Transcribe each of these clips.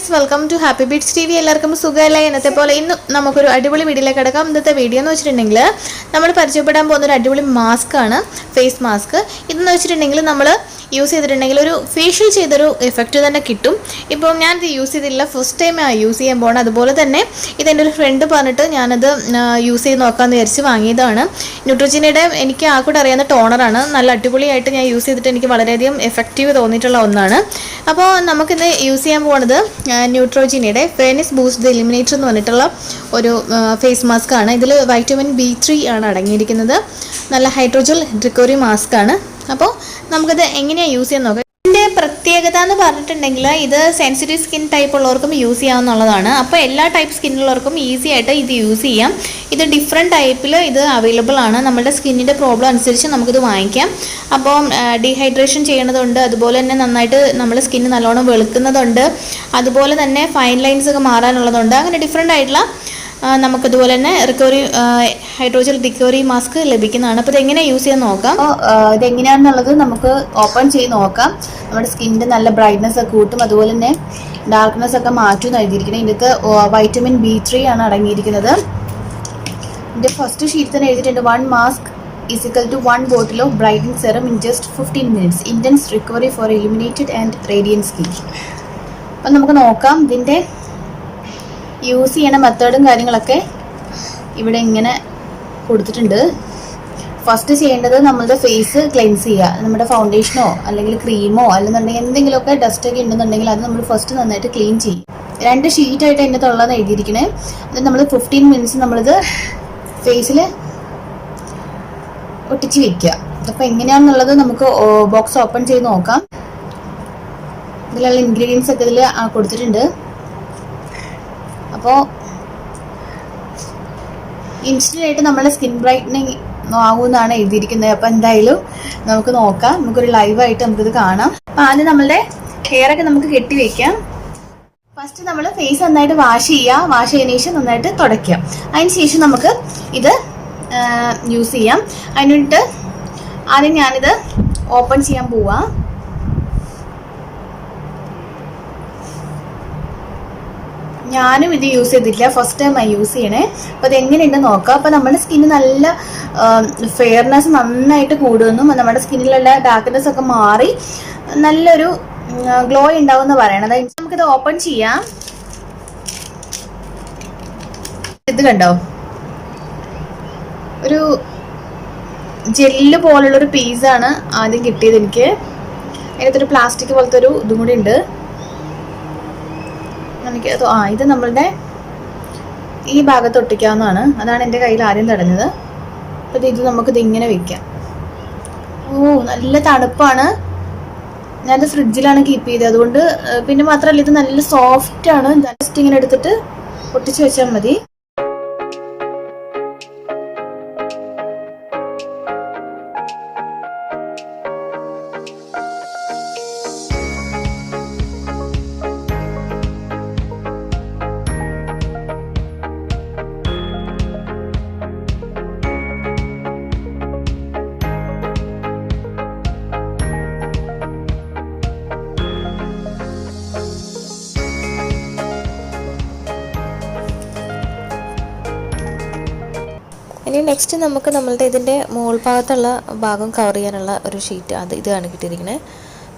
Friends welcome to happy beats T V എല്ലാവർക്കും സുഖമല്ലേ? ഇന്നത്തെ പോലെ ഇന്ന് നമുക്കൊരു അടിപൊളി വീഡിയോയിലേക്ക് കിടക്കാം. ഇന്നത്തെ വീഡിയോ എന്ന് വെച്ചിട്ടുണ്ടെങ്കിൽ നമ്മൾ പരിചയപ്പെടാൻ പോകുന്ന ഒരു അടിപൊളി മാസ്ക് ആണ് ഫേസ് മാസ്ക് ഇതെന്ന് വെച്ചിട്ടുണ്ടെങ്കിൽ നമ്മൾ യൂസ് ചെയ്തിട്ടുണ്ടെങ്കിൽ ഒരു ഫേഷ്യൽ ചെയ്തൊരു എഫക്റ്റ് തന്നെ കിട്ടും. ഇപ്പോൾ ഞാനിത് യൂസ് ചെയ്തില്ല ഫസ്റ്റ് ടൈം യൂസ് ചെയ്യാൻ പോകണം അതുപോലെ തന്നെ ഇതെന്റെ ഒരു ഫ്രണ്ട് പറഞ്ഞിട്ട് ഞാനത് യൂസ് ചെയ്ത് നോക്കാമെന്ന് വിചാരിച്ച് വാങ്ങിയതാണ്. ന്യൂട്രോജിനയുടെ എനിക്ക് ആ കൂടെ അറിയാവുന്ന ടോണറാണ് നല്ല അടിപൊളിയായിട്ട് ഞാൻ യൂസ് ചെയ്തിട്ട് എനിക്ക് വളരെയധികം എഫക്റ്റീവ് തോന്നിയിട്ടുള്ള ഒന്നാണ്. അപ്പോൾ നമുക്കിന്ന് യൂസ് ചെയ്യാൻ പോകുന്നത് ന്യൂട്രോജിനയുടെ ഫെയർനെസ് ബൂസ്റ്റ് എലിമിനേറ്റർ എന്ന് പറഞ്ഞിട്ടുള്ള ഒരു ഫേസ് മാസ്ക് ആണ്. ഇതിൽ വൈറ്റമിൻ ബി ത്രീ ആണ് അടങ്ങിയിരിക്കുന്നത്. നല്ല ഹൈഡ്രോജൽ റിക്കവറി മാസ്ക് ആണ്. അപ്പോൾ നമുക്കത് എങ്ങനെയാണ് യൂസ് ചെയ്യാൻ നോക്കാം. പ്രത്യേകത എന്ന് പറഞ്ഞിട്ടുണ്ടെങ്കിൽ ഇത് സെൻസിറ്റീവ് സ്കിൻ ടൈപ്പ് ഉള്ളവർക്കും യൂസ് ചെയ്യാവുന്നതാണ്. അപ്പോൾ എല്ലാ ടൈപ്പ് സ്കിന്നുള്ളവർക്കും ഈസി ആയിട്ട് ഇത് യൂസ് ചെയ്യാം. ഇത് ഡിഫറെന്റ് ടൈപ്പിൽ ഇത് അവൈലബിൾ ആണ്. നമ്മുടെ സ്കിന്നിന്റെ പ്രോബ്ലം അനുസരിച്ച് നമുക്കിത് വാങ്ങിക്കാം. അപ്പോൾ ഡീഹൈഡ്രേഷൻ ചെയ്യണതുണ്ട്. അതുപോലെ തന്നെ നന്നായിട്ട് നമ്മുടെ സ്കിന്ന് നല്ലോണം വെളുക്കുന്നതുണ്ട്. അതുപോലെ തന്നെ ഫൈൻ ലൈൻസ് ഒക്കെ മാറാനുള്ളതുണ്ട്. അങ്ങനെ ഡിഫറെന്റ് ആയിട്ടുള്ള ആ, നമുക്കിതുപോലെ തന്നെ റിക്കവറി ഹൈഡ്രോജൽ റിക്കവറി മാസ്ക് ലഭിക്കുന്നതാണ്. അപ്പോൾ ഇതെങ്ങനെ യൂസ് ചെയ്യാൻ നോക്കാം? ഇതെങ്ങനെയാണെന്നുള്ളത് നമുക്ക് ഓപ്പൺ ചെയ്ത് നോക്കാം. നമ്മുടെ സ്കിന്നിന്റെ നല്ല ബ്രൈറ്റ്നസ് ഒക്കെ കൂട്ടും. അതുപോലെ തന്നെ ഡാർക്ക്നെസ് ഒക്കെ മാറ്റും എഴുതിയിരിക്കുന്നത് ഇതിനകത്ത് വൈറ്റമിൻ ബി ത്രീ ആണ് അടങ്ങിയിരിക്കുന്നത്. ഇതിന്റെ ഫസ്റ്റ് ഷീറ്റ് തന്നെ എഴുതിയിട്ടുണ്ട് one mask is equal two one bottle of brightening serum in just fifteen minutes intense recovery for eliminated and radiant skin അപ്പം നമുക്ക് നോക്കാം. ഇതിന്റെ യൂസ് ചെയ്യണ മെത്തേഡും കാര്യങ്ങളൊക്കെ ഇവിടെ ഇങ്ങനെ കൊടുത്തിട്ടുണ്ട്. ഫസ്റ്റ് ചെയ്യേണ്ടത് നമ്മളുടെ ഫേസ് ക്ലെൻസ് ചെയ്യുക. നമ്മുടെ ഫൗണ്ടേഷനോ അല്ലെങ്കിൽ ക്രീമോ അല്ലെന്നുണ്ടെങ്കിൽ എന്തെങ്കിലുമൊക്കെ ഡസ്റ്റ് ഒക്കെ ഉണ്ടെന്നുണ്ടെങ്കിൽ അത് നമ്മൾ ഫസ്റ്റ് നന്നായിട്ട് ക്ലീൻ ചെയ്യും. രണ്ട് ഷീറ്റായിട്ട് അതിന്റെ തൊള്ളാന്ന് എഴുതിയിരിക്കണേ. അത് നമ്മൾ ഫിഫ്റ്റീൻ മിനിറ്റ്സ് നമ്മളിത് ഫേസിൽ ഒട്ടിച്ച് വെക്കുക. അപ്പോൾ എങ്ങനെയാണെന്നുള്ളത് നമുക്ക് ബോക്സ് ഓപ്പൺ ചെയ്ത് നോക്കാം. ഇതിലുള്ള ഇൻഗ്രീഡിയൻസ് ഒക്കെ ഇതിൽ കൊടുത്തിട്ടുണ്ട്. അപ്പോൾ ഇൻസ്റ്റന്റ് ആയിട്ട് നമ്മുടെ സ്കിൻ ബ്രൈറ്റനിങ് ആകുമെന്നാണ് എഴുതിയിരിക്കുന്നത്. അപ്പോൾ എന്തായാലും നമുക്ക് നോക്കാം. നമുക്കൊരു ലൈവായിട്ട് നമുക്കിത് കാണാം. അപ്പോൾ ആദ്യം നമ്മളുടെ ഹെയർ ഒക്കെ നമുക്ക് കെട്ടി വെക്കാം. ഫസ്റ്റ് നമ്മൾ ഫേസ് നന്നായിട്ട് വാഷ് ചെയ്യുക വാഷ് ചെയ്തതിനു ശേഷം നന്നായിട്ട് തുടയ്ക്കുക അതിന് ശേഷം നമുക്ക് ഇത് യൂസ് ചെയ്യാം. അതിന് വേണ്ടിയിട്ട് ആദ്യം ഞാനിത് ഓപ്പൺ ചെയ്യാൻ പോവാം. ഞാനും ഇത് യൂസ് ചെയ്തിട്ടില്ല. ഫസ്റ്റ് ടൈം ആ യൂസ് ചെയ്യണേ. അപ്പോൾ എങ്ങനെയുണ്ട് നോക്കാം. അപ്പോൾ നമ്മുടെ സ്കിന്ന് നല്ല ഫെയർനെസ് നന്നായിട്ട് കൂടുമെന്നും നമ്മുടെ സ്കിന്നിലുള്ള ഡാർക്ക്നെസ് ഒക്കെ മാറി നല്ലൊരു ഗ്ലോ ഉണ്ടാവും എന്ന് പറയണത് നമുക്കിത് ഓപ്പൺ ചെയ്യാം. ഇത് കണ്ടോ? ഒരു ജെല്ല് പോലുള്ളൊരു പീസാണ് ആദ്യം കിട്ടിയത് എനിക്ക്. അതിനകത്തൊരു പ്ലാസ്റ്റിക് പോലത്തെ ഒരു ഇതും കൂടി ഉണ്ട്. എനിക്ക് ആ ഇത് നമ്മളുടെ ഈ ഭാഗത്ത് ഒട്ടിക്കാവുന്നതാണ്. അതാണ് എന്റെ കയ്യിൽ ആദ്യം തടഞ്ഞത്. അപ്പോൾ ഇത് നമുക്കിത് ഇങ്ങനെ വെക്കാം. ഓ നല്ല തണുപ്പാണ്. ഞാനത് ഫ്രിഡ്ജിലാണ് കീപ്പ് ചെയ്തത്. അതുകൊണ്ട് പിന്നെ മാത്രമല്ല ഇത് നല്ല സോഫ്റ്റ് ആണ്. ജസ്റ്റ് ഇങ്ങനെ എടുത്തിട്ട് ഒട്ടിച്ച് വെച്ചാൽ മതി. ഇനി നെക്സ്റ്റ് നമുക്ക് നമ്മളുടെ ഇതിന്റെ മുകൾ ഭാഗത്തുള്ള ഭാഗം കവർ ചെയ്യാനുള്ള ഒരു ഷീറ്റ് അത് ഇതാണ് കിട്ടിയിരിക്കുന്നത്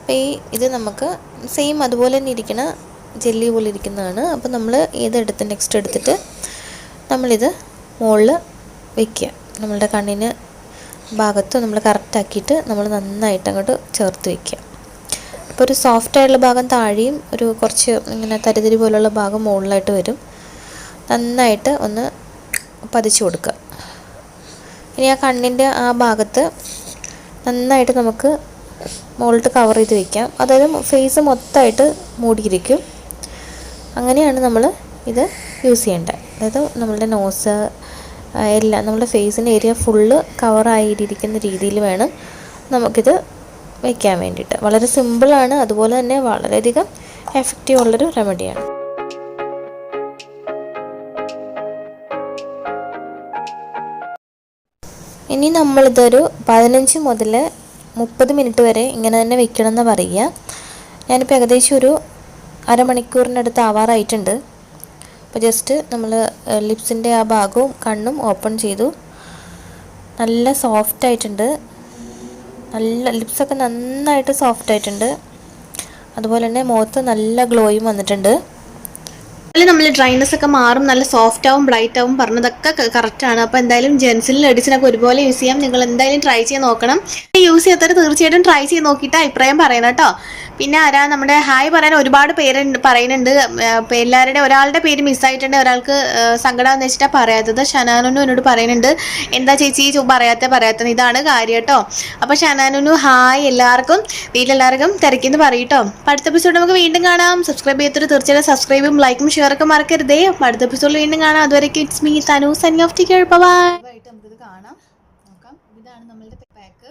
അപ്പോൾ ഈ ഇത് നമുക്ക് സെയിം അതുപോലെ തന്നെ ഇരിക്കുന്ന ജെല്ലി പോലെ ഇരിക്കുന്നതാണ്. അപ്പോൾ നമ്മൾ ഏതെടുത്ത് നെക്സ്റ്റ് എടുത്തിട്ട് നമ്മളിത് മുകളിൽ വെക്കുക. നമ്മളുടെ കണ്ണിന് ഭാഗത്ത് നമ്മൾ കറക്റ്റാക്കിയിട്ട് നമ്മൾ നന്നായിട്ട് അങ്ങോട്ട് ചേർത്ത് വയ്ക്കുക അപ്പോൾ ഒരു സോഫ്റ്റ് ആയിട്ടുള്ള ഭാഗം താഴെയും ഒരു കുറച്ച് ഇങ്ങനെ തരിതരി പോലുള്ള ഭാഗം മുകളിലായിട്ട് വരും. നന്നായിട്ട് ഒന്ന് പതിച്ചു കൊടുക്കുക. ഇനി ആ കണ്ണിന്റെ ആ ഭാഗത്ത് നന്നായിട്ട് നമുക്ക് മുകളിട്ട് കവർ ചെയ്ത് വെക്കാം. അതായത് ഫേസ് മൊത്തമായിട്ട് മൂടിയിരിക്കും. അങ്ങനെയാണ് നമ്മൾ ഇത് യൂസ് ചെയ്യേണ്ടത്. അതായത് നമ്മളുടെ നോസ് എല്ലാം നമ്മുടെ ഫേസിന്റെ ഏരിയ ഫുള്ള് കവറായിരിക്കുന്ന രീതിയിൽ വേണം നമുക്കിത് വയ്ക്കാൻ വേണ്ടിയിട്ട്. വളരെ സിമ്പിളാണ് അതുപോലെ തന്നെ വളരെയധികം എഫക്റ്റീവ് ഉള്ളൊരു റെമഡിയാണ് ഇനി നമ്മളിതൊരു പതിനഞ്ച് മുതൽ മുപ്പത് മിനിറ്റ് വരെ ഇങ്ങനെ തന്നെ വെക്കണം എന്ന് പറയുക. ഞാനിപ്പോൾ ഏകദേശം ഒരു അരമണിക്കൂറിനടുത്ത് ആവാറായിട്ടുണ്ട്. അപ്പോൾ ജസ്റ്റ് നമ്മൾ ലിപ്സിന്റെ ആ ഭാഗവും കണ്ണും ഓപ്പൺ ചെയ്തു. നല്ല സോഫ്റ്റ് ആയിട്ടുണ്ട്. നല്ല ലിപ്സൊക്കെ നന്നായിട്ട് സോഫ്റ്റ് ആയിട്ടുണ്ട്. അതുപോലെ തന്നെ മുഖത്ത് നല്ല ഗ്ലോയും വന്നിട്ടുണ്ട്. അതിൽ നമ്മൾ ഡ്രൈനസ് ഒക്കെ മാറും നല്ല സോഫ്റ്റ് ആവും ബ്രൈറ്റ് ആവും പറഞ്ഞതൊക്കെ കറക്റ്റ് ആണ്. അപ്പോൾ എന്തായാലും ജെൻസിനും ലേഡീസിനൊക്കെ ഒരുപോലെ യൂസ് ചെയ്യാം. നിങ്ങൾ എന്തായാലും ട്രൈ ചെയ്ത് നോക്കണം. യൂസ് ചെയ്യാത്തവർ തീർച്ചയായിട്ടും ട്രൈ ചെയ്ത് നോക്കിയിട്ട് അഭിപ്രായം പറയണം കേട്ടോ. പിന്നെ ആരാ നമ്മുടെ ഹായ് പറയാൻ ഒരുപാട് പേര് പറയുന്നുണ്ട്. എല്ലാവരുടെ ഒരാളുടെ പേര് മിസ്സായിട്ടുണ്ട് ഒരാൾക്ക് സങ്കടമെന്ന് വെച്ചിട്ടാണ് പറയാത്തത്. ഷനാനുനു എന്നോട് പറയുന്നുണ്ട്. എന്താ ചേച്ചി പറയാത്ത പറയാത്ത ഇതാണ് കാര്യം കേട്ടോ. അപ്പോൾ ഷനാനുനു ഹായ് എല്ലാവർക്കും വീട്ടിലെല്ലാവർക്കും തിരക്കിന്ന് പറയും കേട്ടോ. അടുത്ത എപ്പിസോഡ് നമുക്ക് വീണ്ടും കാണാം. സബ്സ്ക്രൈബ് ചെയ്തിട്ട് തീർച്ചയായിട്ടും സബ്സ്ക്രൈബും ലൈക്കും ഷെയറൊക്കെ മറക്കരുതേ. അടുത്ത എപ്പിസോഡിൽ വീണ്ടും കാണാം. അതുവരെയ്ക്ക് ഇറ്റ്സ് മീ തനു സൺ ഓഫ് ടി കേൾപ്പ ബൈ നമുക്കിത് കാണാം. നോക്കാം. ഇതാണ് നമ്മളുടെ പാക്ക്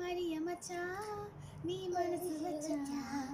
മരിയ മച്ചാ നീ മനസ്സ് വച്ചാ. ഈ കരിക്കട്ട